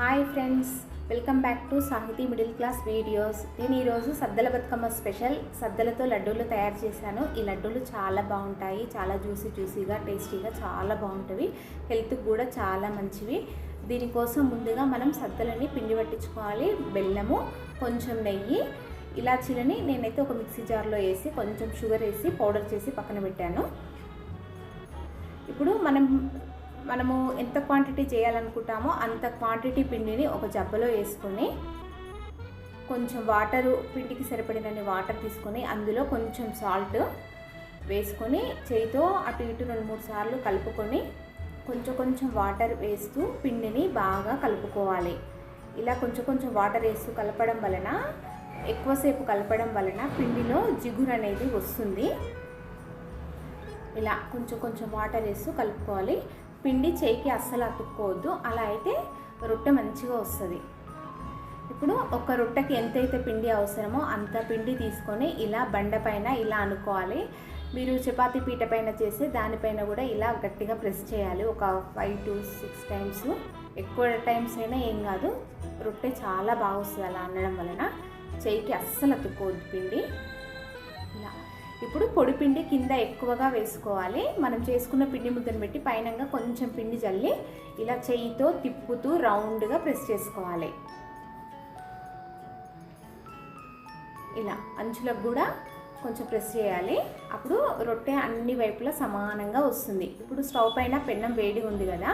Hi friends welcome back to Sahiti middle class videos నేను ఈరోజు సద్దల Bathukamma special సద్దలతో లడ్డూలు తయారు చేశాను. ఈ లడ్డూలు చాలా బాగుంటాయి చాలా జ్యూసీ జ్యూసీగా టేస్టీగా చాలా బాగుంటాయి హెల్త్కి కూడా చాలా మంచివి. దీనికోసం ముందుగా మనం సద్దలని పిండి పట్టించుకోవాలి. బెల్లము కొంచెం నెయ్యి ఇలాచీలని నేనైతే ఒక మిక్సీ జార్లో వేసి కొంచెం షుగర్ వేసి పౌడర్ చేసి పక్కన పెట్టాను. ఇప్పుడు మనం మనము ఎంత క్వాంటిటీ చేయాలనుకుంటామో అంత క్వాంటిటీ పిండిని ఒక జబ్బలో వేసుకొని కొంచెం వాటరు పిండికి సరిపడినన్ని వాటర్ తీసుకొని అందులో కొంచెం సాల్ట్ వేసుకొని చేయితో అటు ఇటు రెండు మూడు సార్లు కలుపుకొని కొంచెం కొంచెం వాటర్ వేస్తూ పిండిని బాగా కలుపుకోవాలి. ఇలా కొంచెం కొంచెం వాటర్ వేస్తూ కలపడం వలన ఎక్కువసేపు కలపడం వలన పిండిలో జిగురు అనేది వస్తుంది. ఇలా కొంచెం కొంచెం వాటర్ వేస్తూ కలుపుకోవాలి. పిండి చేయికి అస్సలు అతుక్కోవద్దు. అలా అయితే రొట్టె మంచిగా వస్తుంది. ఇప్పుడు ఒక రొట్టెకి ఎంతైతే పిండి అవసరమో అంత పిండి తీసుకొని ఇలా బండపైన ఇలా అనుకోవాలి. మీరు చపాతీ పీట పైన చేసి దానిపైన కూడా ఇలా గట్టిగా ప్రెస్ చేయాలి. ఒక ఫైవ్ టు సిక్స్ టైమ్స్. ఎక్కువ టైమ్స్ అయినా ఏం కాదు. రొట్టె చాలా బాగా వస్తుంది అలా అనడం వలన. చేయికి అస్సలు అతుక్కోవద్దు పిండి. ఇలా. ఇప్పుడు పొడి పిండి కింద ఎక్కువగా వేసుకోవాలి. మనం చేసుకున్న పిండి ముద్దను పెట్టి పైనంగా కొంచెం పిండి జల్లి ఇలా చేయితో తిప్పుతూ రౌండ్గా ప్రెస్ చేసుకోవాలి. ఇలా అంచులకు కూడా కొంచెం ప్రెస్ చేయాలి. అప్పుడు రొట్టె అన్ని వైపులా సమానంగా వస్తుంది. ఇప్పుడు స్టవ్ పైన పెన్నం వేడి ఉంది కదా.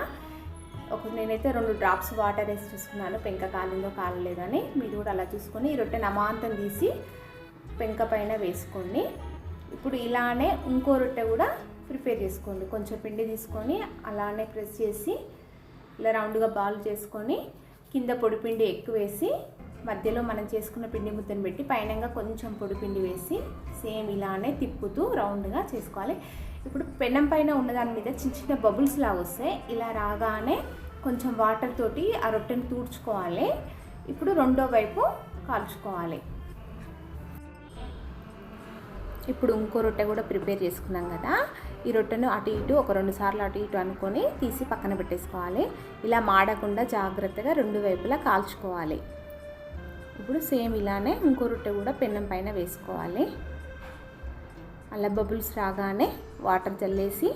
ఒక నేనైతే రెండు డ్రాప్స్ వాటర్ వేసి చూసుకున్నాను. పెంక కాలిందో కాలలేదని మీరు కూడా అలా చూసుకొని ఈ రొట్టె నమాంతం తీసి పెంక పైన వేసుకోండి. ఇప్పుడు ఇలానే ఇంకో రొట్టె కూడా ప్రిపేర్ చేసుకోండి. కొంచెం పిండి తీసుకొని అలానే ప్రెస్ చేసి ఇలా రౌండ్గా బాల్ చేసుకొని కింద పొడిపిండి ఎక్కువ వేసి మధ్యలో మనం చేసుకున్న పిండి ముద్దను పెట్టి పైనంగా కొంచెం పొడిపిండి వేసి సేమ్ ఇలానే తిప్పుతూ రౌండ్గా చేసుకోవాలి. ఇప్పుడు పెనం పైన ఉన్న దాని మీద చిన్న చిన్న బబుల్స్ లాగా వస్తాయి. ఇలా రాగానే కొంచెం వాటర్ తోటి ఆ రొట్టెని తూడ్చుకోవాలి. ఇప్పుడు రెండో వైపు కాల్చుకోవాలి. ఇప్పుడు ఇంకో రొట్టె కూడా ప్రిపేర్ చేసుకున్నాం కదా. ఈ రొట్టెను అటు ఇటు ఒక రెండు సార్లు అటు ఇటు అనుకొని తీసి పక్కన పెట్టేసుకోవాలి. ఇలా మాడకుండా జాగ్రత్తగా రెండు వైపులా కాల్చుకోవాలి. ఇప్పుడు సేమ్ ఇలానే ఇంకో రొట్టె కూడా పెన్నం పైన వేసుకోవాలి. అలా బబుల్స్ రాగానే వాటర్ చల్లేసి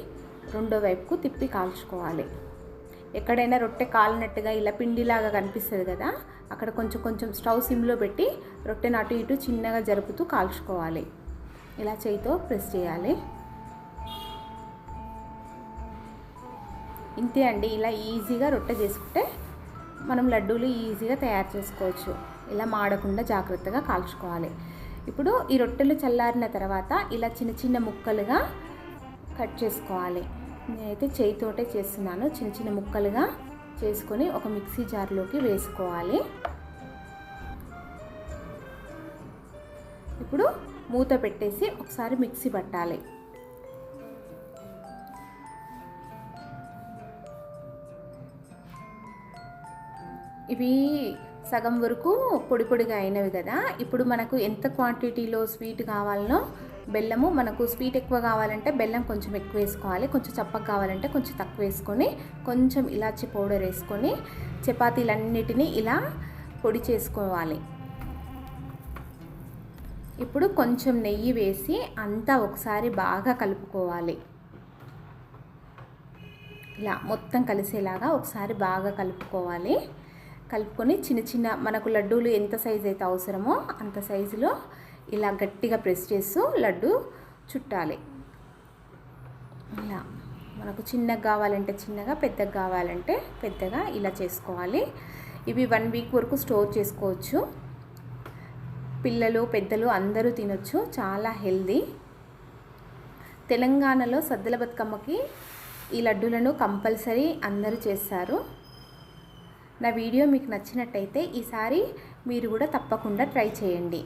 రెండో వైపుకు తిప్పి కాల్చుకోవాలి. ఎక్కడైనా రొట్టె కాలినట్టుగా ఇలా పిండిలాగా కనిపిస్తుంది కదా అక్కడ కొంచెం కొంచెం స్టవ్ సిమ్లో పెట్టి రొట్టెను అటు ఇటు చిన్నగా జరుపుతూ కాల్చుకోవాలి. ఇలా చేయితో ప్రెస్ చేయాలి. ఇంతే అండి ఇలా ఈజీగా రొట్టె చేసుకుంటే మనం లడ్డూలు ఈజీగా తయారు చేసుకోవచ్చు. ఇలా మాడకుండా జాగ్రత్తగా కాల్చుకోవాలి. ఇప్పుడు ఈ రొట్టెలు చల్లారిన తర్వాత ఇలా చిన్న చిన్న ముక్కలుగా కట్ చేసుకోవాలి. నేనైతే చేయితోటే చేస్తున్నాను. చిన్న చిన్న ముక్కలుగా చేసుకొని ఒక మిక్సీ జార్లోకి వేసుకోవాలి. ఇప్పుడు మూత పెట్టేసి ఒకసారి మిక్సీ పట్టాలి. ఇవి సగం వరకు పొడి పొడిగా అయినవి కదా. ఇప్పుడు మనకు ఎంత క్వాంటిటీలో స్వీట్ కావాలనో బెల్లము మనకు స్వీట్ ఎక్కువ కావాలంటే బెల్లం కొంచెం ఎక్కువ వేసుకోవాలి. కొంచెం చప్పగా కావాలంటే కొంచెం తక్కువ వేసుకొని కొంచెం ఇలాచి పౌడర్ వేసుకొని చపాతీలన్నిటినీ ఇలా పొడి చేసుకోవాలి. ఇప్పుడు కొంచెం నెయ్యి వేసి అంతా ఒకసారి బాగా కలుపుకోవాలి. ఇలా మొత్తం కలిసేలాగా ఒకసారి బాగా కలుపుకోవాలి. కలుపుకొని చిన్న చిన్న మనకు లడ్డూలు ఎంత సైజు అయితే అవసరమో అంత సైజులో ఇలా గట్టిగా ప్రెస్ చేస్తూ లడ్డు చుట్టాలి. ఇలా మనకు చిన్నగా కావాలంటే చిన్నగా పెద్దగా కావాలంటే పెద్దగా ఇలా చేసుకోవాలి. ఇవి వన్ వీక్ వరకు స్టోర్ చేసుకోవచ్చు. పిల్లలు పెద్దలు అందరూ తినొచ్చు. చాలా హెల్దీ. తెలంగాణలో సద్దల బతుకమ్మకి ఈ లడ్డూలను కంపల్సరీ అందరూ చేస్తారు. నా వీడియో మీకు నచ్చినట్టయితే ఈసారి మీరు కూడా తప్పకుండా ట్రై చేయండి.